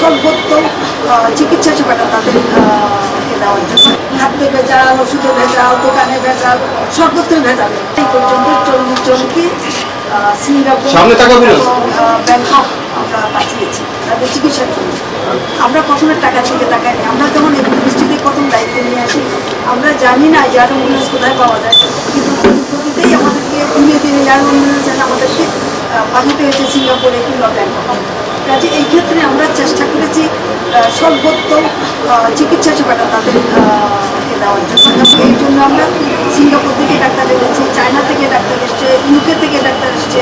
সর্বোত্তম চিকিৎসা সেবাটা তাদের আহ, কে দেওয়ার জন্য। খাদ্যে ভেজাল ওষুধে ভেজাল দোকানে ভেজাল সর্বত্র ভেজাল। এই পর্যন্ত চল্লিশ জনকে সিঙ্গাপুর সামনে তাকাবো না। এবং, আহ, ব্যাংকক আমরা পাঠিয়েছি তাদের চিকিৎসার জন্য। আমরা কখনো টাকা থেকে টাকায় নেই আমরা যখন এই পরিস্থিতি প্রথম দায়িত্ব নিয়ে আসি আমরা জানি না যে এয়ার অ্যাম্বুলেন্স কোথায় পাওয়া যায়। কিন্তু প্রতিতেই আমাদেরকে দিনে দিনে এয়ার অ্যাম্বুলেন্স আমাদেরকে পাঠাতে হয়েছে সিঙ্গাপুরে কিংবা ব্যাংকক। কাজে এই ক্ষেত্রে আমরা চেষ্টা করেছি আহ, সর্বোত্তম চিকিৎসা সেবাটা তাদের দেওয়ার জন্য এই জন্য আমরা সিঙ্গাপুর থেকে ডাক্তার এনেছি চায়না থেকে ডাক্তার এসছে ইউকে থেকে ডাক্তার এসছে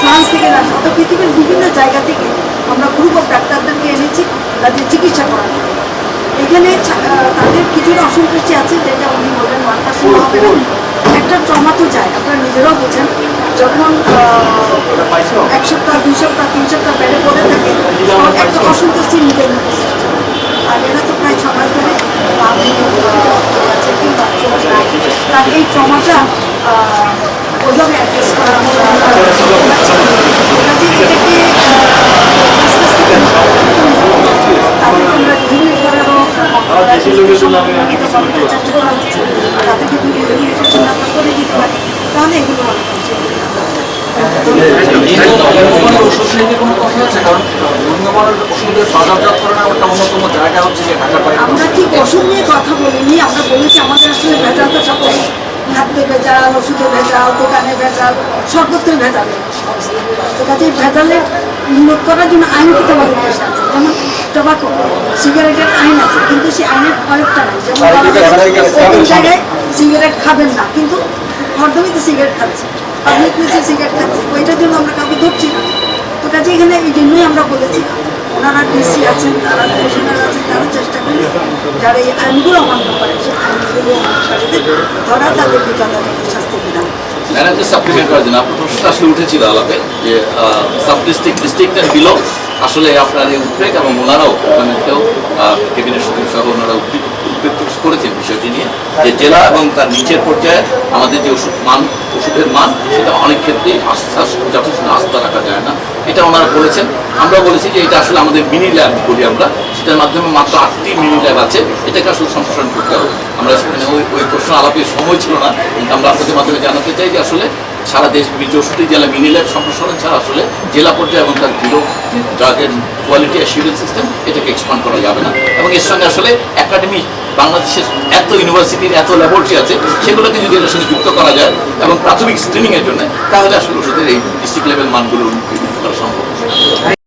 ফ্রান্স থেকে ডাক্তার অর্থাৎ পৃথিবীর বিভিন্ন জায়গা থেকে আমরা গ্রুপ অফ ডাক্তারদেরকে এনেছি তাদের চিকিৎসা করার। এখানে তাদের কিছুটা অসন্তুষ্টি আছে যেটা উনি বললেন মানটা শুরু হবে না ট্রমা তো যায় আপনারা নিজেরাও বোঝেন। যখন এক সপ্তাহ দুই সপ্তাহ তিন সপ্তাহ বেড়ে পড়ে থাকে একটা অসন্তুষ্টি নিজের মধ্যে আর এরা তো প্রায় ছ মাস ধরে তার এই ট্রমাটা ওইভাবে অ্যাড্রেস করা আমরা রিভিউ করারও চেষ্টা করা আমরা দিতে পারি। তাহলে এগুলো অনেক আমরা ঠিক ওষুধ নিয়ে কথা বলিনি আমরা বলেছি আমাদের আসলে ভেজাল তো সব খাদ্যে ভেজাল ওষুধে ভেজাল দোকানে ভেজাল সর্বত্র ভেজাল। তো কাজে ভেজালের উন্নত করার জন্য আমাদের দেশে আছে যেমন টোবাকো সিগারেটের আইন আছে। সেই আইনের নাই। যেমন জায়গায় সিগারেট খাবেন না। কিন্তু হরদমিতে সিগারেট খাচ্ছে। পাবলিক প্লেসে সিগারেট খাচ্ছে ওইটার জন্য আমরা কাউকে ধরছি না। তো কাজে এখানে এই জন্যই আমরা বলেছি ওনারা ডিসি আছেন তারা কমিশনার আছেন তারা চেষ্টা করি যারা এই আইনগুলো অমান্য করে সেই আইনগুলো ধরা তাদেরকে যথাযথ শাস্তি বিধান ম্যানেজার সাপ্লিমেন্ট করার জন্য আপনার প্রশ্নটা আসলে উঠেছিল আলাপে যে sub district district and below আসলে আপনার এই উদ্বেগ এবং ওনারাও ওখানেও ক্যাবিনেট সচিব সহ ওনারা উদ্বেগ উদ্বেগ প্রকাশ করেছেন বিষয়টি নিয়ে যে জেলা এবং তার নিচের পর্যায়ে আমাদের যে ওষুধ মান, ওষুধের মান, সেটা অনেক ক্ষেত্রেই আস্থা যথেষ্ট আস্থা রাখা যায় না। এটা ওনারা বলেছেন। আমরা বলেছি যে এটা আসলে আমাদের মিনি ল্যাব বলি আমরা। সেটার মাধ্যমে মাত্র আটটি মিনি ল্যাব আছে। এটাকে আসলে সম্প্রসারণ করতে হবে। আমরা সেখানে ওই ওই প্রশ্ন আলাপের সময় ছিল না। কিন্তু আমরা আপনাদের মাধ্যমে জানাতে চাই যে আসলে সারা দেশ চৌষট্টি জেলা মিনি ল্যাব সম্প্রসারণ ছাড়া আসলে জেলা পর্যায়ে এবং তার জিরো ড্রাগের কোয়ালিটি অ্যাসিউরেন্স সিস্টেম এটাকে এক্সপান্ড করা যাবে না। এবং এর সঙ্গে আসলে একাডেমি বাংলাদেশের এত ইউনিভার্সিটির এত ল্যাবরেটরি আছে, সেগুলোকে যদি এটার সঙ্গে যুক্ত করা যায় এবং প্রাথমিক স্ক্রিনিংয়ের জন্য, তাহলে আসলে ওষুধের এই ডিস্ট্রিক্ট লেভেল মানগুলো উন্নতি করা সম্ভব।